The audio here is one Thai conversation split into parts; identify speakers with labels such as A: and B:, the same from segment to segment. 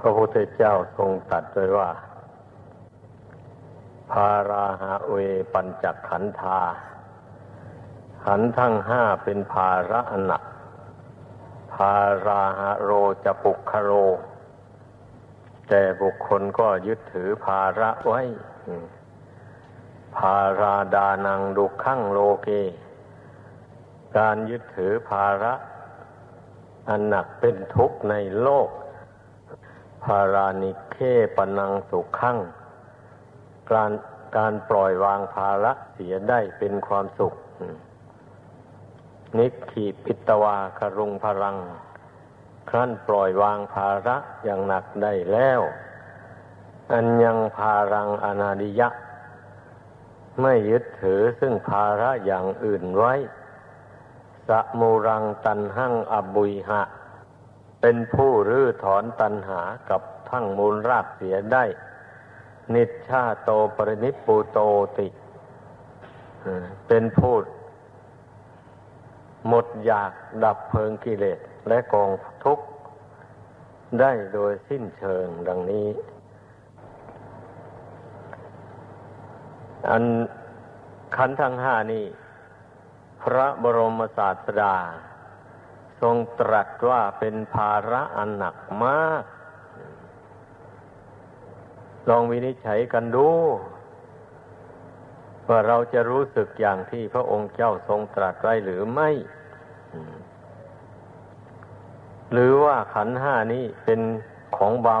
A: พระพุทธเจ้าทรงตรัสไว้ว่าภาราหาเวปัญจขันธา ขันทั้งห้าเป็นภาระอันหนักภาราหาโรจะปุกคโร แต่บุคคลก็ยึดถือภาระไว้ ภาราดานังดุขั้งโลเก การยึดถือภาระ อันหนักเป็นทุกข์ในโลก ภารานิเคปนังสุขขังการการปล่อยวางภาระเสียได้เป็นความสุข นิขีปิตวาครุงพลัง ครั้นปล่อยวางภาระอย่างหนักได้แล้ว อันยังภารังอนาดิยะ ไม่ยึดถือซึ่งภาระอย่างอื่นไว้สมูรังตันหังอบุยหะ เป็นผู้รื้อถอนตัณหากับทั้งมูลรากเสียได้ นิชชาโตปรินิปูโตติ เป็นผู้หมดอยากดับเพลิงกิเลสและกองทุกข์ได้โดยสิ้นเชิงดังนี้ อันขันทั้งห้านี้พระบรมศาสดา ทรงตรัสว่าเป็นภาระอันหนักมาก ลองวินิจฉัยกันดูว่าเราจะรู้สึกอย่างที่พระองค์เจ้าทรงตรัสไว้หรือไม่ หรือว่าขันห้านี้เป็นของเบา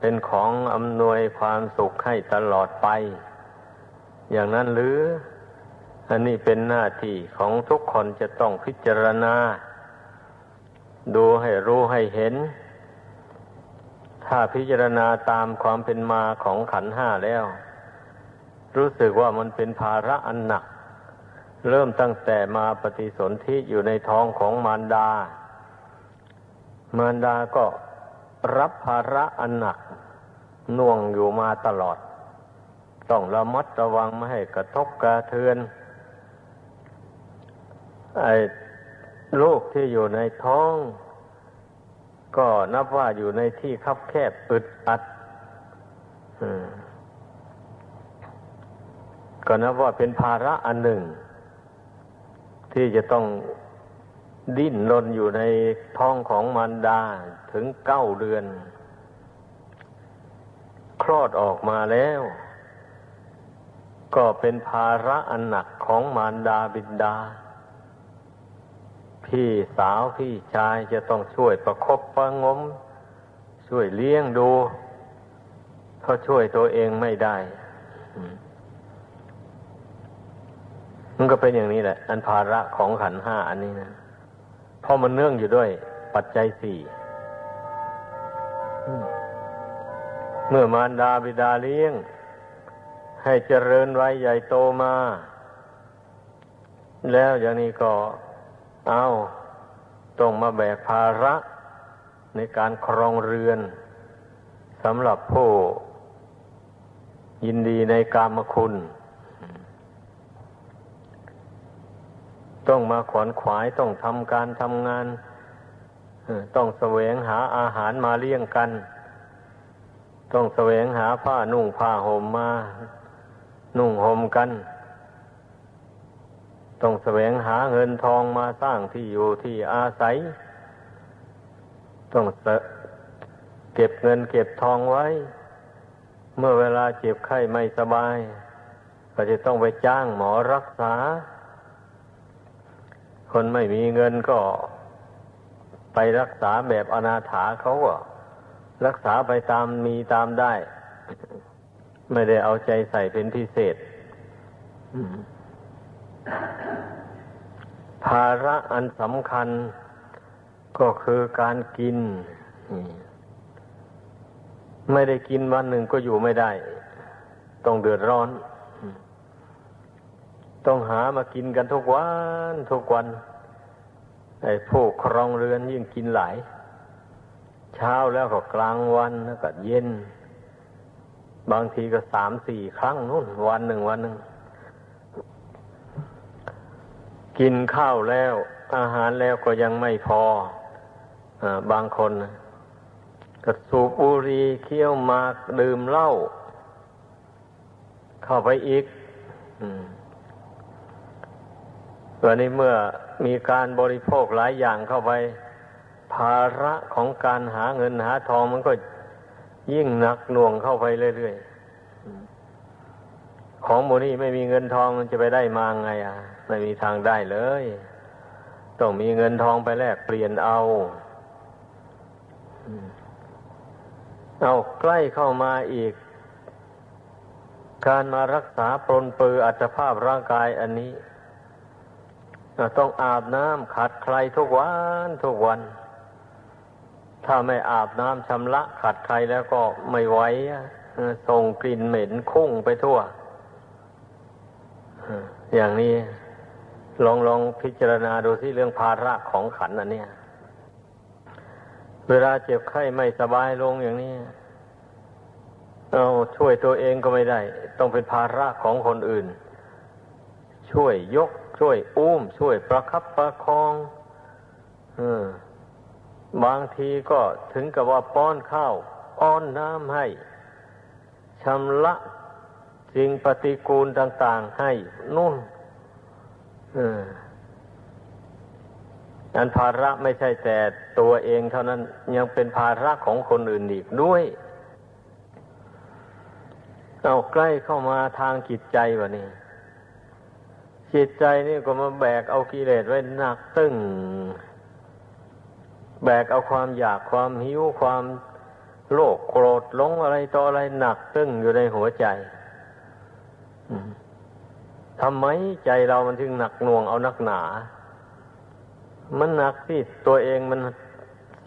A: เป็นของอำนวยความสุขให้ตลอดไป อย่างนั้นหรือ อันนี้เป็นหน้าที่ของทุกคนจะต้องพิจารณา ดูให้รู้ให้เห็น ถ้าพิจารณาตามความเป็นมาของขันห้าแล้ว รู้สึกว่ามันเป็นภาระอันหนัก เริ่มตั้งแต่มาปฏิสนธิอยู่ในท้องของมารดา มารดาก็รับภาระอันหนักน่วงอยู่มาตลอด ต้องระมัดระวังไม่ให้กระทบกระเทือน ไอ้ลูกที่อยู่ในท้อง ก็นับว่าอยู่ในที่คับแคบอึดอัดก็นับว่าเป็นภาระอันหนึ่ง ที่จะต้องดิ้นรนอยู่ในท้องของมารดาถึงเก้าเดือน คลอดออกมาแล้ว ก็เป็นภาระอันหนักของมารดาบิดา พี่สาวพี่ชายจะต้องช่วยประคบประงม ช่วยเลี้ยงดูเขาะช่วยตัวเองไม่ได้มันก็เป็นอย่างนี้แหละ อันภาระของขันห้าอันนี้นะเพราะมันเนื่องอยู่ด้วย ปัจจัยสี่เมื่อมารดาบิดาเลี้ยง ให้เจริญไว้ใหญ่โตมา แล้วอย่างนี้ก็ เอาต้องมาแบกภาระในการครองเรือนสำหรับผู้ยินดีในกามคุณ ต้องมาขวนขวายต้องทำการทำงานต้องแสวงหาอาหารมาเลี้ยงกัน ต้องแสวงหาผ้านุ่งผ้าห่มมา นุ่งห่มกัน ต้องแสวงหาเงินทองมาสร้างที่อยู่ที่อาศัย ต้องเก็บเงินเก็บทองไว้ เมื่อเวลาเจ็บไข้ไม่สบาย ก็จะต้องไปจ้างหมอรักษา คนไม่มีเงินก็ไปรักษาแบบอนาถาเขาก็รักษาไปตามมีตามได้ ไม่ได้เอาใจใส่เป็นพิเศษ ภาระอันสำคัญก็คือการกิน ไม่ได้กินวันหนึ่งก็อยู่ไม่ได้ ต้องเดือดร้อน ต้องหามากินกันทุกวันทุกวันไอ้ผู้ครองเรือนยิ่งกินหลาย เช้าแล้วก็กลางวันแล้วก็เย็น บางทีก็สามสี่ครั้งนู่นวันหนึ่งวันหนึ่ง กินข้าวแล้ว อาหารแล้วก็ยังไม่พออบางคนก็สูบบุหรี่เคี้ยวมากดื่มเหล้าเข้าไปอีกวันนี้เมื่อมีการบริโภคหลายอย่างเข้าไป ภาระของการหาเงินหาทองมันก็ยิ่งหนักหน่วงเข้าไปเรื่อยๆ ของโมนี่ไม่มีเงินทองมันจะไปได้มาไงอะ ไม่มีทางได้เลย ต้องมีเงินทองไปแลกเปลี่ยนเอาเอาใกล้เข้ามาอีก การมารักษาปรนเปืออัตภาพร่างกายอันนี้ต้องอาบน้ำขัดใครทุกวันทุกวัน ถ้าไม่อาบน้ำชำระขัดใครแล้วก็ไม่ไหวส่งกลิ่นเหม็นคุ้งไปทั่ว อย่างนี้ลองลองพิจารณาดูที่เรื่องภาระของขันอันเนี้ยเวลาเจ็บไข้ไม่สบายลงอย่างนี้เอาช่วยตัวเองก็ไม่ได้ ต้องเป็นภาระของคนอื่น ช่วยยก ช่วยอุ้ม ช่วยประคับประคองบางทีก็ถึงกับว่าป้อนข้าว ป้อนน้ำให้ชำระ สิ่งปฏิกูลต่าง ๆ ให้นุ่นอันภาระไม่ใช่แต่ตัวเองเท่านั้นยังเป็นภาระของคนอื่นอีกด้วยเอาใกล้เข้ามาทางจิตใจวะนี่จิตใจนี่ก็มาแบกเอากิเลสไว้หนักตึงแบกเอาความอยากความหิวความโลภโกรธหลงอะไรต่ออะไรหนักตึงอยู่ในหัวใจ ทำไมใจเรามันถึงหนักหน่วงเอานักหนา มันหนักที่ตัวเองมัน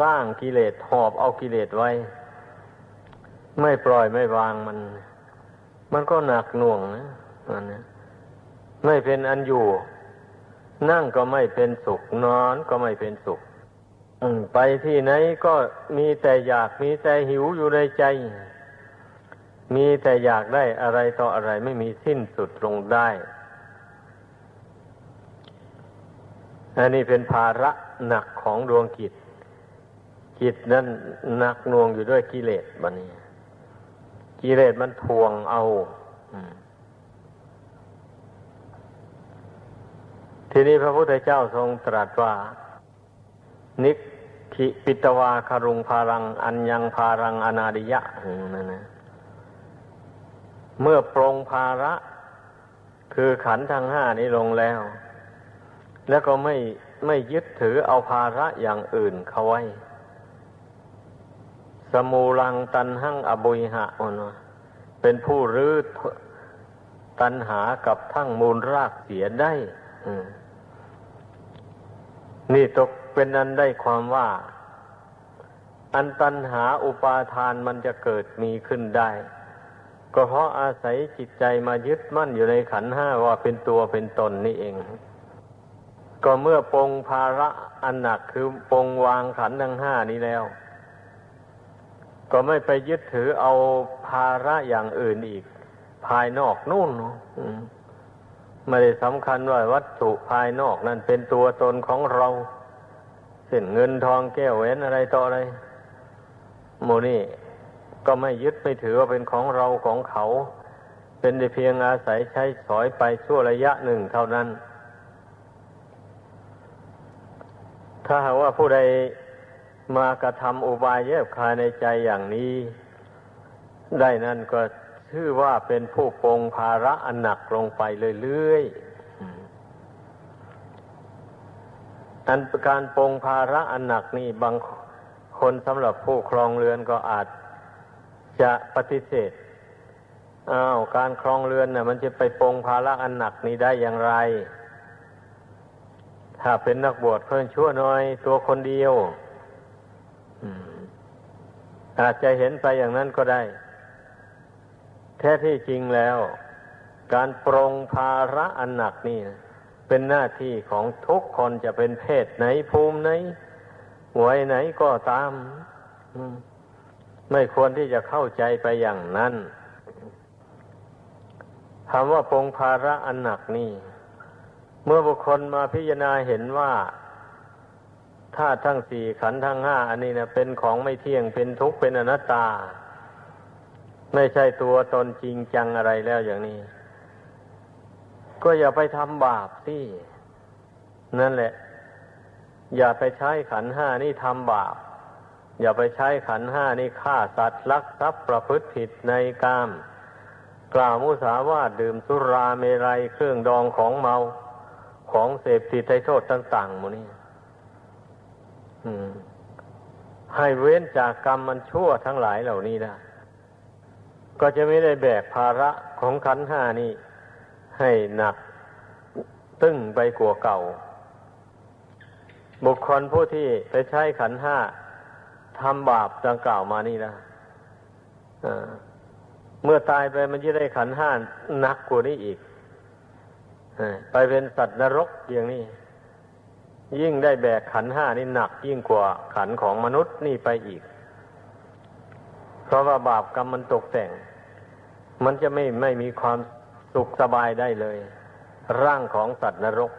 A: สร้างกิเลสหอบเอากิเลสไว้ ไม่ปล่อยไม่วางมัน มันก็หนักหน่วงนะมันนะไม่เป็นอันอยู่ นั่งก็ไม่เป็นสุข นอนก็ไม่เป็นสุขไปที่ไหนก็มีแต่อยากมีแต่หิวอยู่ในใจ มีแต่อยากได้อะไรต่ออะไรไม่มีสิ้นสุดลงได้ อันนี้เป็นภาระหนักของดวงกิจจิตนั้นหนักน่วงอยู่ด้วยกิเลสบันนี้ กิเลสมันทวงเอาทีนี้พระพุทธเจ้าทรงตรัสว่า นิคิปิตวาคารุงพารัง อัญญังพารังอนาดิยะนั่นนะเมื่อปรงภาระ คือขันธ์ทั้งห้านี้ลงแล้ว แล้วก็ไม่ไม่ยึดถือเอาภาระอย่างอื่นเขาไว้ สมูลังตันหั่งอบุยหะอนเป็นผู้รื้อตันหากับทั้งมูลรากเสียได้นี่ตกเป็นอันได้ความว่า อันตันหาอุปาทานมันจะเกิดมีขึ้นได้ ก็เพราะอาศัยจิตใจมายึดมั่นอยู่ในขันห้าว่าเป็นตัวเป็นตนนี่เอง ก็เมื่อปรงภาระอันหนักคือปรงวางขันทั้งห้านี้แล้ว ก็ไม่ไปยึดถือเอาภาระอย่างอื่นอีก ภายนอกนู่นไม่ได้สำคัญว่าวัตถุภายนอกนั่นเป็นตัวตนของเราเช่นเงินทองแก้วแหวนอะไรต่ออะไรโมนี่ก็ไม่ยึดไม่ถือว่าเป็นของเราของเขา เป็นแต่เพียงอาศัยใช้สอยไปชั่วระยะหนึ่งเท่านั้น ถ้าหากว่าผู้ใดมากระทำอุบายแยบคายในใจอย่างนี้ ได้นั่นก็ชื่อว่าเป็นผู้ปงภาระอันหนักลงไปเรื่อยๆ อันการปงภาระอันหนักนี่บางคนสำหรับผู้ครองเรือนก็อาจจะปฏิเสธอ้าวการครองเรือนน่ะ มันจะไปปงภาระอันหนักนี้ได้อย่างไร ถ้าเป็นนักบวชเพิ่นชั่วน้อย ตัวคนเดียวอาจจะเห็นไปอย่างนั้นก็ได้ แท้ที่จริงแล้ว การปรงภาระอันหนักนี่เป็นหน้าที่ของทุกคนจะเป็นเพศไหนภูมิไหนวัยไหนก็ตาม ไม่ควรที่จะเข้าใจไปอย่างนั้นคำว่าปรงภาระอันหนักนี่ เมื่อบุคคลมาพิจารณาเห็นว่าธาตุทั้งสี่ขันธ์ทั้งห้าอันนี้นะเป็นของไม่เที่ยงเป็นทุกข์เป็นอนัตตา ไม่ใช่ตัวตนจริงจังอะไรแล้วอย่างนี้ ก็อย่าไปทำบาปสินั่นแหละ อย่าไปใช้ขันห้านี่ทำบาป อย่าไปใช้ขันห้านี่ฆ่าสัตว์ลักทรัพย์ประพฤติผิดในกาม กล่าวมุสาวาทดื่มสุราเมรัยเครื่องดองของเมา ของเสพติดให้โทษต่างๆหมดนี่ให้เว้นจากกรรมมันชั่วทั้งหลายเหล่านี้นะก็จะไม่ได้แบกภาระของขันห้านี้ให้หนัก ตึ้งไปกว่าเก่า บุคคลผู้ที่ไปใช้ขันห้าทำบาปดังกล่าวมานี่นะเมื่อตายไปมันจะได้ขันห้าหนักกว่านี้อีก ไปเป็นสัตว์นรกอย่างนี้ ยิ่งได้แบกขันห้านี่หนักยิ่งกว่าขันของมนุษย์นี่ไปอีก เพราะว่าบาปกรรมมันตกแต่ง มันจะไม่ไม่มีความสุขสบายได้เลย ร่างของสัตว์นรก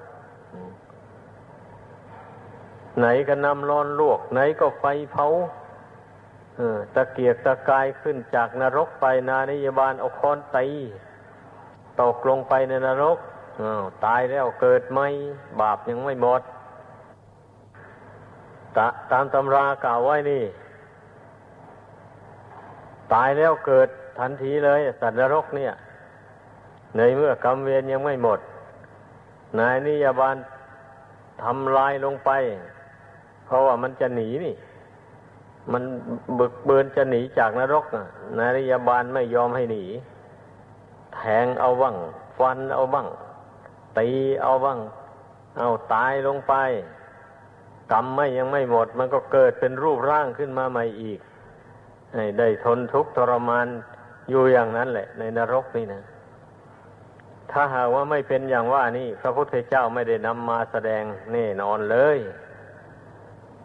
A: ไหนก็นำร้อนลวก ไหนก็ไฟเผาตะเกียกตะกายขึ้นจากนรกไปนานิยบาลเอาค้อนตีตกลงไปในนรก ตายแล้วเกิดไหมบาปยังไม่หมดตตามตำรากล่าวไว้นี่ ตายแล้วเกิดทันทีเลย สัตว์นรกเนี่ย ในเมื่อกรรมเวรยังไม่หมด นายนิยบาลทำลายลงไป เพราะว่ามันจะหนีนี่ มันบึกเบินจะหนีจากนรกนายนิยบาลไม่ยอมให้หนี แทงเอาบ้างฟันเอาบ้าง ตีเอาบ้าง เอาตายลงไป กรรมไม่ยังไม่หมด มันก็เกิดเป็นรูปร่างขึ้นมาใหม่อีกได้ทนทุกข์ทรมานอยู่อย่างนั้นแหละ ในนรกนี่นะ ถ้าหากว่าไม่เป็นอย่างว่านี่ พระพุทธเจ้าไม่ได้นำมาแสดงแน่นอนเลย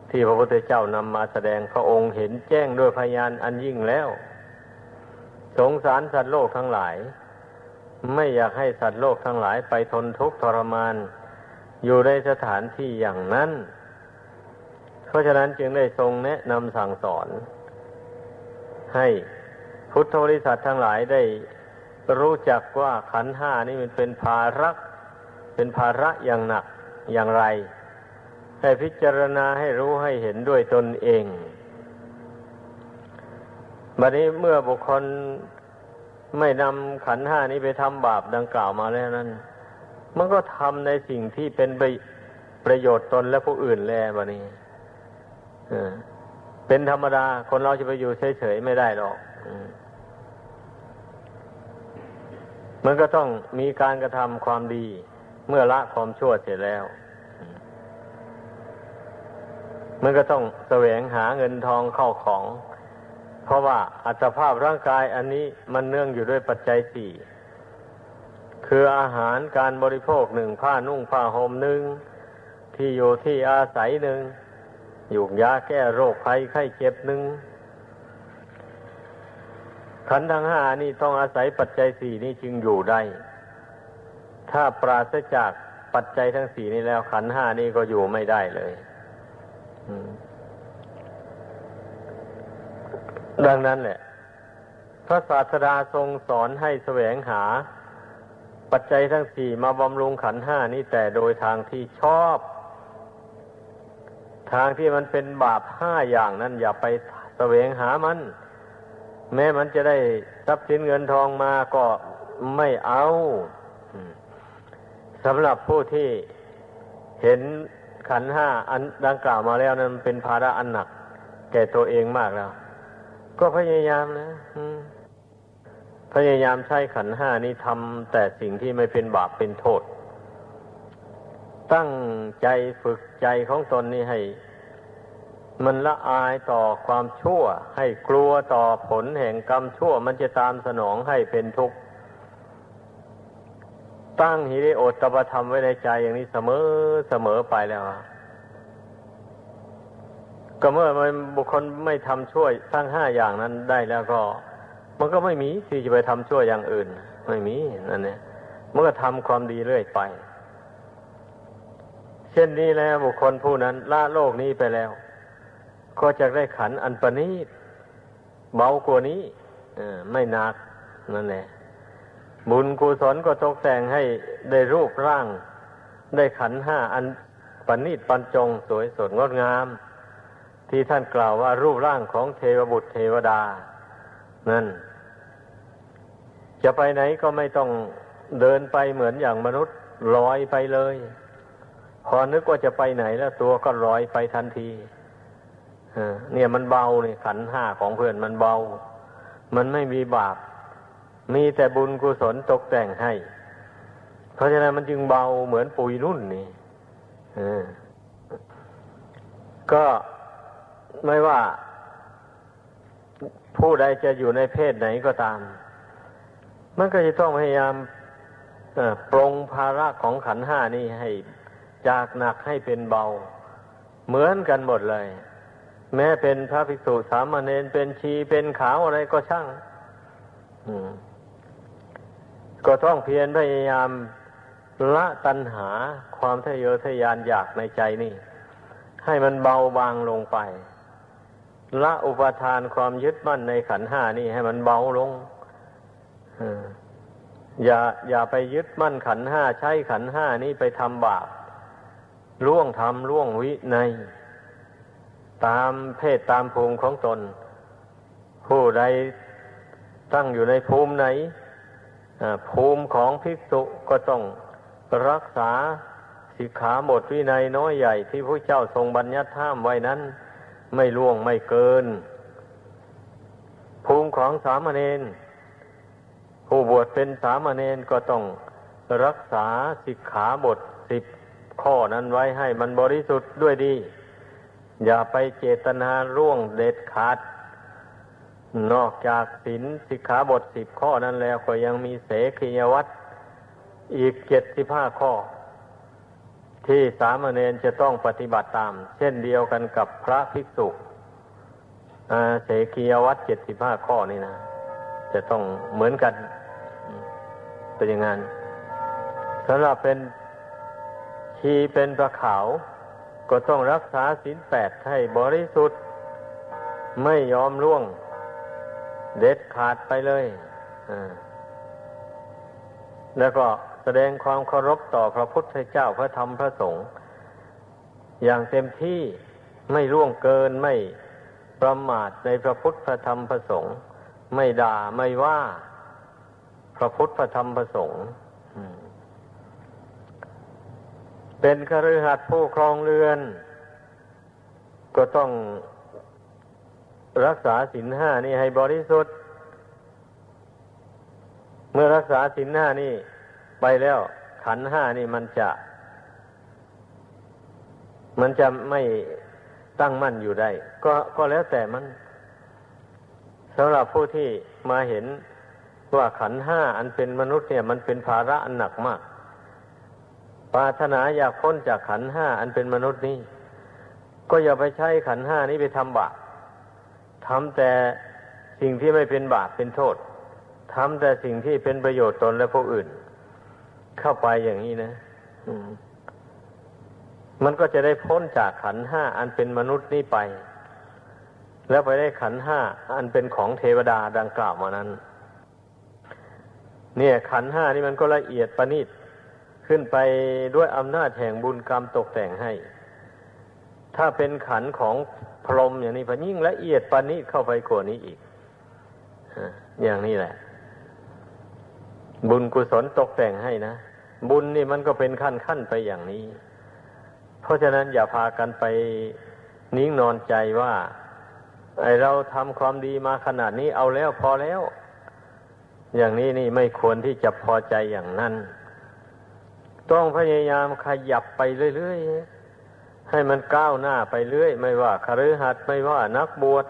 A: ที่พระพุทธเจ้านำมาแสดงพระองค์เห็นแจ้งด้วยพยานอันยิ่งแล้ว สงสารสัตว์โลกทั้งหลาย ไม่อยากให้สัตว์โลกทั้งหลายไปทนทุกข์ทรมาน อยู่ในสถานที่อย่างนั้น เพราะฉะนั้นจึงได้ทรงแนะนำสั่งสอน ให้พุทธบริษัททั้งหลายได้รู้จักว่าขันห้านี่มันเป็นภาระเป็นภาระอย่างหนักอย่างไร ให้พิจารณาให้รู้ให้เห็นด้วยตนเองบัดนี้เมื่อบุคคล ไม่นำขันห้านี้ไปทำบาปดังกล่าวมาแล้วนั้น มันก็ทำในสิ่งที่เป็นประโยชน์ตนและผู้อื่นแล้วบนี้เป็นธรรมดา คนเราจะไปอยู่เฉยๆไม่ได้หรอกมันก็ต้องมีการกระทำความดี เมื่อละความชั่วเสร็จแล้ว มันก็ต้องแสวงหาเงินทองเข้าของ ราะว่าอัตภาพร่างกายอันนี้มันเนื่องอยู่ด้วยปัจจัยสี่คืออาหารการบริโภคหนึ่งผ้านุ่งผ้าห่มหนึ่งที่อยู่ที่อาศัยหนึ่งอยู่ยาแก้โรคภัยไข้เจ็บหนึ่งขันธ์ทั้งห้านี่ต้องอาศัยปัจจัยสี่นี้จึงอยู่ได้ ถ้าปราศจากปัจจัยทั้งสี่นี้แล้วขันธ์ห้านี้ก็อยู่ไม่ได้เลย อืม ดังนั้นแหละพระศาสดาทรงสอนให้แสวงหา ปัจจัยทั้งสี่มาบำรุงขันห้านี้แต่โดยทางที่ชอบ ทางที่มันเป็นบาปห้าอย่างนั้นอย่าไปแสวงหามัน แม้มันจะได้ทรัพย์สินเงินทองมาก็ไม่เอาสำหรับผู้ที่เห็นขันห้าอันดังกล่าวมาแล้วนั้นเป็นภาระอันหนัก แก่ตัวเองมากแล้ว ก็พยายามนะพยายามใช้ขันห้านี้ทำแต่สิ่งที่ไม่เป็นบาปเป็นโทษ ตั้งใจฝึกใจของตนนี้ให้ มันละอายต่อความชั่ว ให้กลัวต่อผลแห่งกรรมชั่ว มันจะตามสนองให้เป็นทุกข์ ตั้งหิริโอตตปธรรมไว้ในใจอย่างนี้เสมอเสมอไปแล้ว ก็เมื่อมันบุคคลไม่ทำช่วยทั้งห้าอย่างนั้นได้แล้วก็ มันก็ไม่มีที่จะไปทำช่วยอย่างอื่น ไม่มีนั่นเนี่ยมันก็ทำความดีเรื่อยไป เช่นนี้แล้วบุคคลผู้นั้นละโลกนี้ไปแล้ว ก็จะได้ขันอันประณีตเบากว่านี้ไม่หนักนั่นแหละบุญกุศลก็ตกแต่งให้ได้รูปร่าง ได้ขันห้าอันประณีตปันจงสวยสดงดงาม ที่ท่านกล่าวว่ารูปร่างของเทวบุตรเทวดา นั่น จะไปไหนก็ไม่ต้องเดินไปเหมือนอย่างมนุษย์ลอยไปเลย พอนึกว่าจะไปไหนแล้วตัวก็ลอยไปทันทีเนี่ยมันเบาเนี่ยขันห้าของเพื่อนมันเบา มันไม่มีบาป มีแต่บุญกุศลตกแต่งให้ เพราะฉะนั้นมันจึงเบาเหมือนปุยนุ่นนี่ก็ ไม่ว่า ผู้ใดจะอยู่ในเพศไหนก็ตาม มันก็จะต้องพยายามปรงภาระของขันห้านี่ให้จากหนักให้เป็นเบา เหมือนกันหมดเลย แม้เป็นพระภิกษุสามเณรเป็นชีเป็นขาวอะไรก็ช่างก็ต้องเพียรพยายามละตัณหาความทะเยอทะยานอยากในใจนี่ ให้มันเบาบางลงไป ละอุปทานความยึดมั่นในขันห้านี่ให้มันเบาลงอย่าอย่าไปยึดมั่นขันห้าใช้ขันห้านี้ไปทำบาปล่วงทำล่วงวิใน ตามเพศตามภูมิของตน ผู้ใดตั้งอยู่ในภูมิไหนภูมิของภิกษุก็ต้องรักษาสิกขาบทวินัยน้อยใหญ่ที่พระเจ้าทรงบัญญัติห้ามไว้นั้น ไม่ล่วงไม่เกิน ภูมิของสามเณรผู้บวชเป็นสามเณรก็ต้องรักษาสิกขาบทสิบข้อนั้นไว้ให้มันบริสุทธิ์ด้วยดี อย่าไปเจตนาร่วงเด็ดขาด นอกจากศีลสิกขาบทสิบข้อนั้นแล้วก็ยังมีเสขียวัตรอีกเจ็ดสิบห้าข้อ ที่สามเณรจะต้องปฏิบัติตาม เช่นเดียวกันกับพระภิกษุเสกียวัตรเจ็ดสิบห้าข้อนี่นะ จะต้องเหมือนกันเป็นอย่างนั้นสำหรับเป็นชีเป็นประขาว ก็ต้องรักษาศีลแปดให้บริสุทธิ์ ไม่ยอมล่วง เด็ดขาดไปเลยแล้วก็ แสดงความเคารพต่อพระพุทธเจ้าพระธรรมพระสงฆ์อย่างเต็มที่ไม่ล่วงเกินไม่ประมาทในพระพุทธพระธรรมพระสงฆ์ไม่ด่าไม่ว่าพระพุทธพระธรรมพระสงฆ์เป็นคฤหัสถ์ผู้ครองเรือน ก็ต้องรักษาศีลห้านี่ให้บริสุทธิ์ เมื่อรักษาศีลห้านี่ ไปแล้ว ขันห้านี่มันจะ มันจะไม่ตั้งมั่นอยู่ได้ ก็ก็แล้วแต่มันสำหรับผู้ที่มาเห็นว่าขันห้าอันเป็นมนุษย์เนี่ย มันเป็นภาระอันหนักมาก ปรารถนาอยากพ้นจากขันห้าอันเป็นมนุษย์นี้ก็อย่าไปใช้ขันห้านี้ไปทำบาปทำแต่สิ่งที่ไม่เป็นบาปเป็นโทษทำแต่สิ่งที่เป็นประโยชน์ตนและผู้อื่น เข้าไปอย่างนี้นะมันก็จะได้พ้นจากขันห้าอันเป็นมนุษย์นี้ไป แล้วไปได้ขันห้าอันเป็นของเทวดาดังกล่าวมานั้น เนี่ย ขันห้านี่มันก็ละเอียดประณีตขึ้นไปด้วยอำนาจแห่งบุญกรรมตกแต่งให้ ถ้าเป็นขันของพรหมอย่างนี้พยิ่งละเอียดปานนี้เข้าไปกว่านี้อีกอย่างนี้แหละ บุญกุศลตกแต่งให้นะ บุญนี่มันก็เป็นขั้นขั้นไปอย่างนี้ เพราะฉะนั้นอย่าพากันไปนิ่งนอนใจว่า ไอเราทำความดีมาขนาดนี้เอาแล้วพอแล้ว อย่างนี้นี่ไม่ควรที่จะพอใจอย่างนั้น ต้องพยายามขยับไปเรื่อยๆให้มันก้าวหน้าไปเรื่อย ไม่ว่าคฤหัสถ์ไม่ว่านักบวช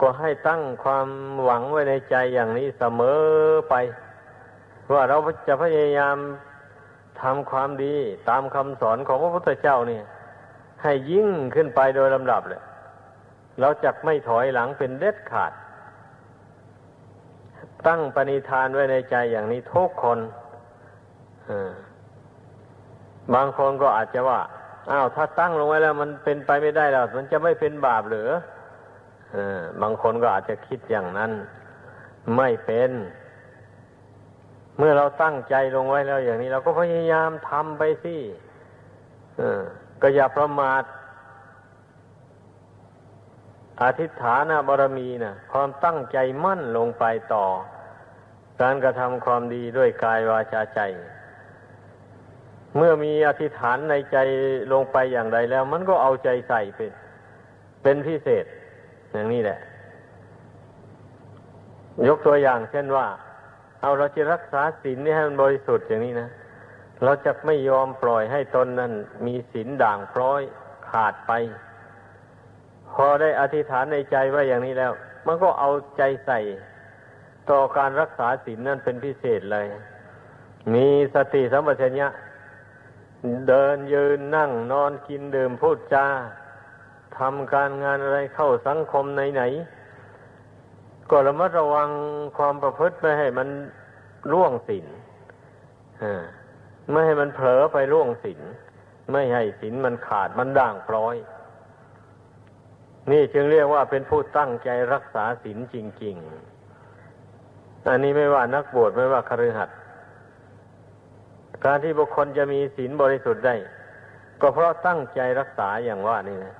A: ก็ให้ตั้งความหวังไว้ในใจอย่างนี้เสมอไป ว่าเราจะพยายามทำความดีตามคำสอนของพระพุทธเจ้านี่ให้ยิ่งขึ้นไปโดยลำดับเลยเราจะไม่ถอยหลังเป็นเด็ดขาด ตั้งปณิธานไว้ในใจอย่างนี้ทุกคนบางคนก็อาจจะว่าอ้าวถ้าตั้งลงไว้แล้ว มันเป็นไปไม่ได้แล้วมันจะไม่เป็นบาปหรือเออบางคนก็อาจจะคิดอย่างนั้น ไม่เป็น เมื่อเราตั้งใจลงไว้แล้วอย่างนี้ เราก็พยายามทำไปสิก็อย่าประมาทอธิษฐานบารมีนะความตั้งใจมั่นลงไปต่อ การกระทำความดีด้วยกายวาจาใจ เมื่อมีอธิษฐานในใจลงไปอย่างใดแล้ว มันก็เอาใจใส่เป็นเป็นพิเศษ อย่างนี้แหละ ยกตัวอย่างเช่นว่า เอาเราจะรักษาศีลนี่ให้มันบริสุทธิ์อย่างนี้นะเราจะไม่ยอมปล่อยให้ตนนั้น มีศีลด่างพร้อยขาดไป พอได้อธิษฐานในใจว่าอย่างนี้แล้ว มันก็เอาใจใส่ ต่อการรักษาศีลนั่นเป็นพิเศษเลย มีสติสัมปชัญญะเดินยืนนั่งนอนกินดื่มพูดจาทำการงานอะไรเข้าสังคมไหนๆ ก็ระมัดระวังความประพฤติไม่ให้มันร่วงศีลไม่ให้มันเผลอไปร่วงศีลไม่ให้ศีลมันขาดมันด่างพร้อย นี่จึงเรียกว่าเป็นผู้ตั้งใจรักษาศีลจริง ๆ อันนี้ไม่ว่านักบวชไม่ว่าคฤหัสถ์การที่บุคคลจะมีศีลบริสุทธิ์ได้ ก็เพราะตั้งใจรักษาอย่างว่านี่นะ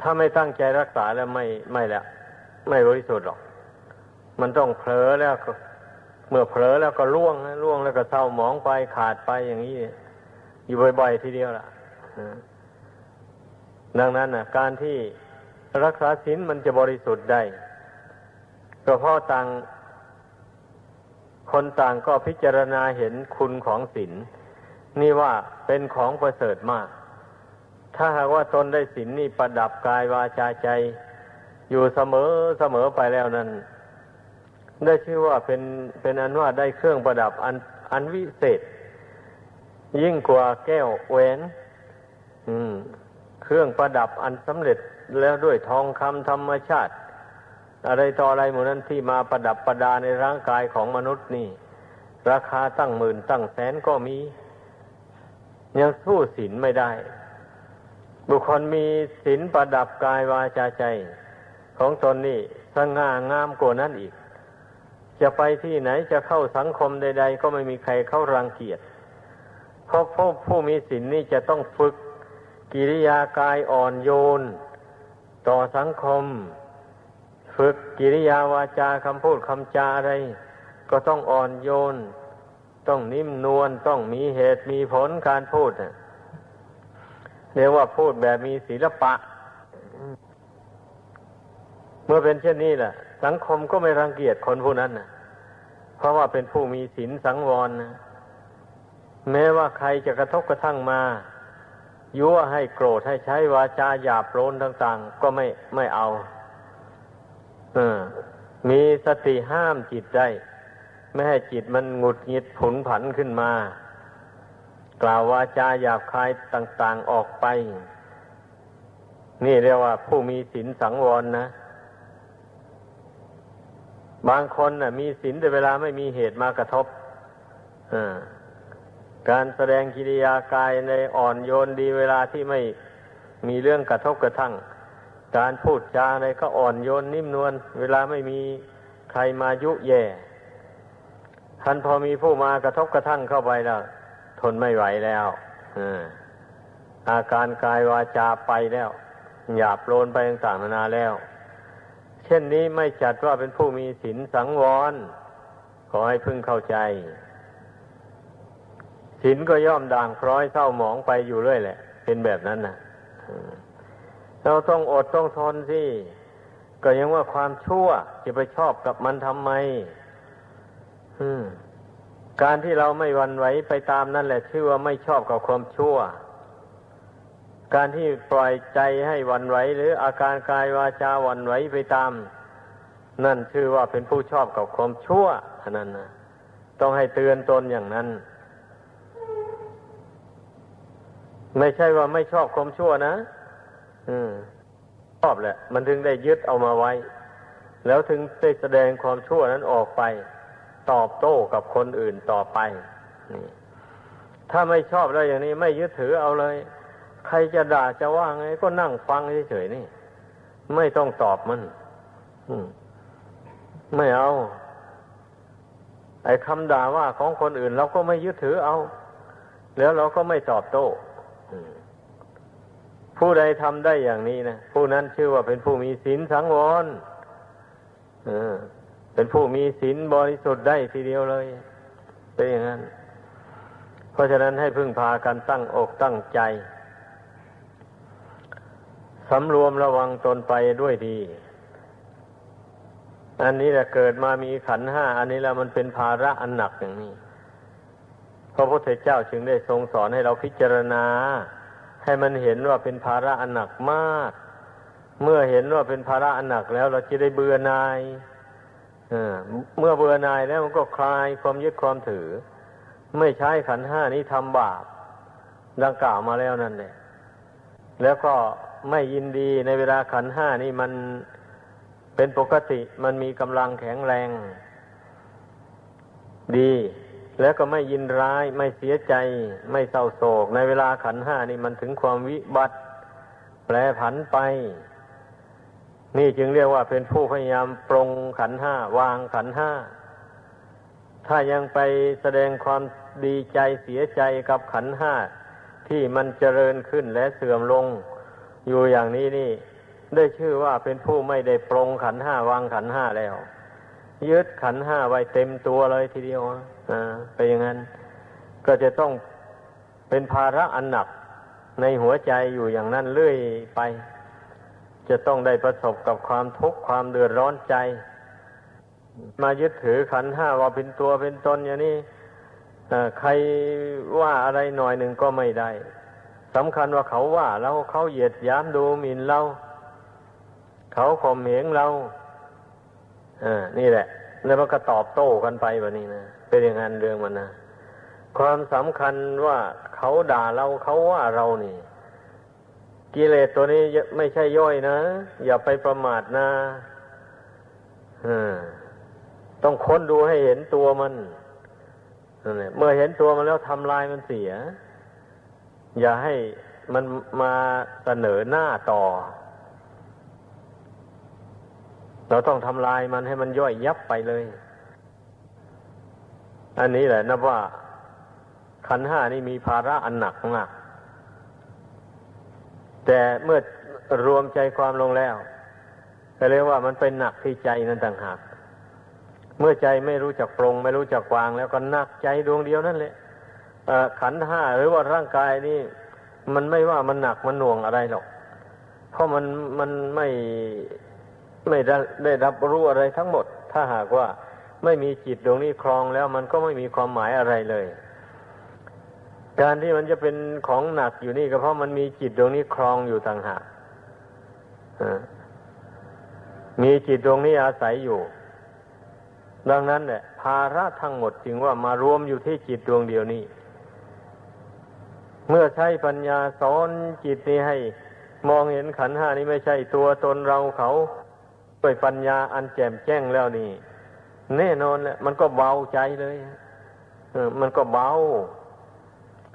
A: ถ้าไม่ตั้งใจรักษาแล้วไม่ไม่แล้ว ไม่บริสุทธิ์หรอก มันต้องเผลอแล้วก็ เมื่อเผลอแล้วก็ล่วงล่วงแล้วก็เศร้าหมองไปขาดไปอย่างนี้ อยู่บ่อยๆทีเดียวล่ะดังนั้นนะการที่รักษาศีลมันจะบริสุทธิ์ได้ก็เพราะต่าง คนต่างก็พิจารณาเห็นคุณของศีลนี่ว่าเป็นของประเสริฐมาก ถ้าหากว่าตนได้ศีลนี่ประดับกายวาจาใจ อยู่เสมอเสมอไปแล้วนั้น ได้ชื่อว่าเป็นเป็นอันว่าได้เครื่องประดับอันอันวิเศษ ยิ่งกว่าแก้วแหวนเครื่องประดับอันสำเร็จแล้วด้วยทองคำธรรมชาติ อะไรต่ออะไรหมดนั้นที่มาประดับประดาในร่างกายของมนุษย์นี่ ราคาตั้งหมื่นตั้งแสนก็มี ยังสู้ศีลไม่ได้ บุคคลมีศีลประดับกายวาจาใจ ของตนนี่สง่างามกว่านั้นอีก จะไปที่ไหนจะเข้าสังคมใด ๆ ก็ไม่มีใครเข้ารังเกียจเพราะผู้ผู้มีศีลนี่จะต้องฝึกกิริยากายอ่อนโยน ต่อสังคม ฝึกกิริยาวาจาคำพูดคำจาอะไร ก็ต้องอ่อนโยน ต้องนิ่มนวลต้องมีเหตุมีผลการพูดเรียกว่าพูดแบบมีศิลปะ มื่อเป็นเช่นนี้แหละสังคมก็ไม่รังเกียจคนผู้นั้นนะเพราะว่าเป็นผู้มีศีลสังวรนะแม้ว่าใครจะกระทบกระทั่งมายั่วให้โกรธให้ใช้วาจาหยาบโลนต่าง ๆ ก็ไม่ไม่เอาเออมีสติห้ามจิตได้ ไม่ให้จิตมันหงุดหงิดผุนผันขึ้นมา กล่าววาจาหยาบคายต่าง ๆออกไป นี่เรียกว่าผู้มีศีลสังวรนะ บางคนน่ะ มีศีลแต่เวลาไม่มีเหตุมากระทบการแสดงกิริยากายในอ่อนโยนดีเวลาที่ไม่มีเรื่องกระทบกระทั่ง การพูดจาในก็อ่อนโยนนิ่มนวลเวลาไม่มีใครมายุแย่ท่านพอมีผู้มากระทบกระทั่งเข้าไปแล้วทนไม่ไหวแล้วอาการกายวาจาไปแล้ว หยาบโลนไปต่างๆนานาแล้ว ช่นนี้ไม่จัดว่าเป็นผู้มีศีลสังวร ขอให้พึงเข้าใจศีลก็ย่อมด่างพร้อยเศร้าหมองไปอยู่เรื่อยแหละ เป็นแบบนั้นนะเราต้องอดต้องทนสิก็ยังว่าความชั่วจะไปชอบกับมันทำไมการที่เราไม่วันไหวไปตามนั่นแหละชื่อว่าไม่ชอบกับความชั่ว การที่ปล่อยใจให้วันไหว หรืออาการกายวาจาวันไหวไปตาม นั่นชื่อว่าเป็นผู้ชอบกับความชั่วนั่นนะต้องให้เตือนตนอย่างนั้น ไม่ใช่ว่าไม่ชอบความชั่วนะอืมชอบแหละ มันถึงได้ยึดเอามาไว้ แล้วถึงได้แสดงความชั่วนั้นออกไป ตอบโต้กับคนอื่นต่อไปนี่ถ้าไม่ชอบแล้วอย่างนี้ไม่ยึดถือเอาเลย ใครจะด่าจะว่าไงก็นั่งฟังเฉยๆนี่ ไม่ต้องตอบมันไม่เอา ไอ้คำด่าว่าของคนอื่นเราก็ไม่ยึดถือเอา แล้วเราก็ไม่ตอบโต้ผู้ใดทำได้อย่างนี้นะผู้นั้นชื่อว่าเป็นผู้มีศีลสังวรเป็นผู้มีศีลบริสุทธิ์ได้ทีเดียวเลยเป็นอย่างนั้น เพราะฉะนั้นให้พึ่งพากันตั้งอกตั้งใจ สำรวมระวังตนไปด้วยดี อันนี้แหละเกิดมามีขันห้า อันนี้แล้วมันเป็นภาระอันหนักอย่างนี้ พระพุทธเจ้าจึงได้ทรงสอนให้เราพิจารณา ให้มันเห็นว่าเป็นภาระอันหนักมาก เมื่อเห็นว่าเป็นภาระอันหนักแล้ว เราจะได้เบื่อนายเมื่อเบื่อนายแล้วมันก็คลายความยึดความถือ ไม่ใช้ขันห้านี้ทำบาปดังกล่าวมาแล้วนั่นเลยแล้วก็ ไม่ยินดีในเวลาขันห้านี่มันเป็นปกติมันมีกำลังแข็งแรง ดี แล้วก็ไม่ยินร้าย ไม่เสียใจ ไม่เศร้าโศก ในเวลาขันห้านี่มันถึงความวิบัติ แปรผันไป นี่จึงเรียกว่าเป็นผู้พยายามปรงขันห้าวางขันห้าถ้ายังไปแสดงความดีใจเสียใจกับขันห้าที่มันเจริญขึ้นและเสื่อมลง อยู่อย่างนี้นี่ ได้ชื่อว่าเป็นผู้ไม่ได้ปรงขันห้าวางขันห้าแล้ว ยึดขันห้าไว้เต็มตัวเลยทีเดียวอ่าไปอย่างนั้น ก็จะต้องเป็นภาระอันหนักในหัวใจอยู่อย่างนั้นเรื่อยไป จะต้องได้ประสบกับความทุกข์ความเดือดร้อนใจ มายึดถือขันห้าว่าเป็นตัวเป็นตนอย่างนี้ใครว่าอะไรหน่อยหนึ่งก็ไม่ได้ สำคัญว่าเขาว่าเราเขาเหยียดยามดูหมิ่นเรา เขาข่มเหงเราอ่านี่แหละ แล้วมันก็ตอบโต้กันไปแบบนี้นะเป็นอย่างนั้นเรื่องมันนะความสำคัญว่าเขาด่าเราเขาว่าเรานี่ กิเลสตัวนี้ไม่ใช่ย่อยนะ อย่าไปประมาทนะต้องค้นดูให้เห็นตัวมันเมื่อเห็นตัวมันแล้วทำลายมันเสีย อย่าให้มันมาเสนอหน้าต่อ เราต้องทำลายมันให้มันย่อยยับไปเลย อันนี้แหละนับว่า ขันห้านี่มีภาระอันหนักมาก แต่เมื่อรวมใจความลงแล้วก็เรียกว่ามันเป็นหนักที่ใจนั่นต่างหาก เมื่อใจไม่รู้จักปรง ไม่รู้จักวางแล้วก็หนักใจดวงเดียวนั่นแหละ ขันห้าหรือว่าร่างกายนี่ มันไม่ว่ามันหนักมันหน่วงอะไรหรอก เพราะมันมันไม่ไม่ได้ได้รับรู้อะไรทั้งหมด ถ้าหากว่าไม่มีจิตดวงนี้ครองแล้ว มันก็ไม่มีความหมายอะไรเลย การที่มันจะเป็นของหนักอยู่นี่ก็เพราะมันมีจิตดวงนี้ครองอยู่ต่างหากมีจิตดวงนี้อาศัยอยู่ ดังนั้นเนี่ยภาระทั้งหมดจึงว่ามารวมอยู่ที่จิตดวงเดียวนี้ เมื่อใช้ปัญญาสอนจิตนี้ให้ มองเห็นขันห้านี้ไม่ใช่ตัวตนเราเขาด้วยปัญญาอันแจ่มแจ้งแล้วนี่ แน่นอนแหละมันก็เบาใจเลยเออมันก็เบา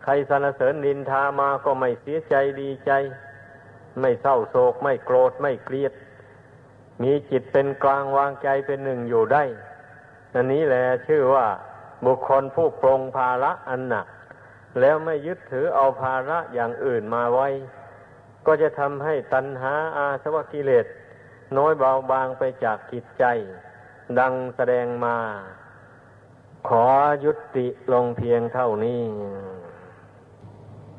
A: ใครสรรเสริญนินทามาก็ไม่เสียใจดีใจ ไม่เศร้าโศก ไม่โกรธไม่เกลียด มีจิตเป็นกลางวางใจเป็นหนึ่งอยู่ได้ อันนี้แหละชื่อว่าบุคคลผู้ปรงภาระอันหนัก แล้วไม่ยึดถือเอาภาระอย่างอื่นมาไว้ ก็จะทำให้ตัณหาอาสวะกิเลส น้อยเบาบางไปจากจิตใจ ดังแสดงมา ขอยุติลงเพียงเท่านี้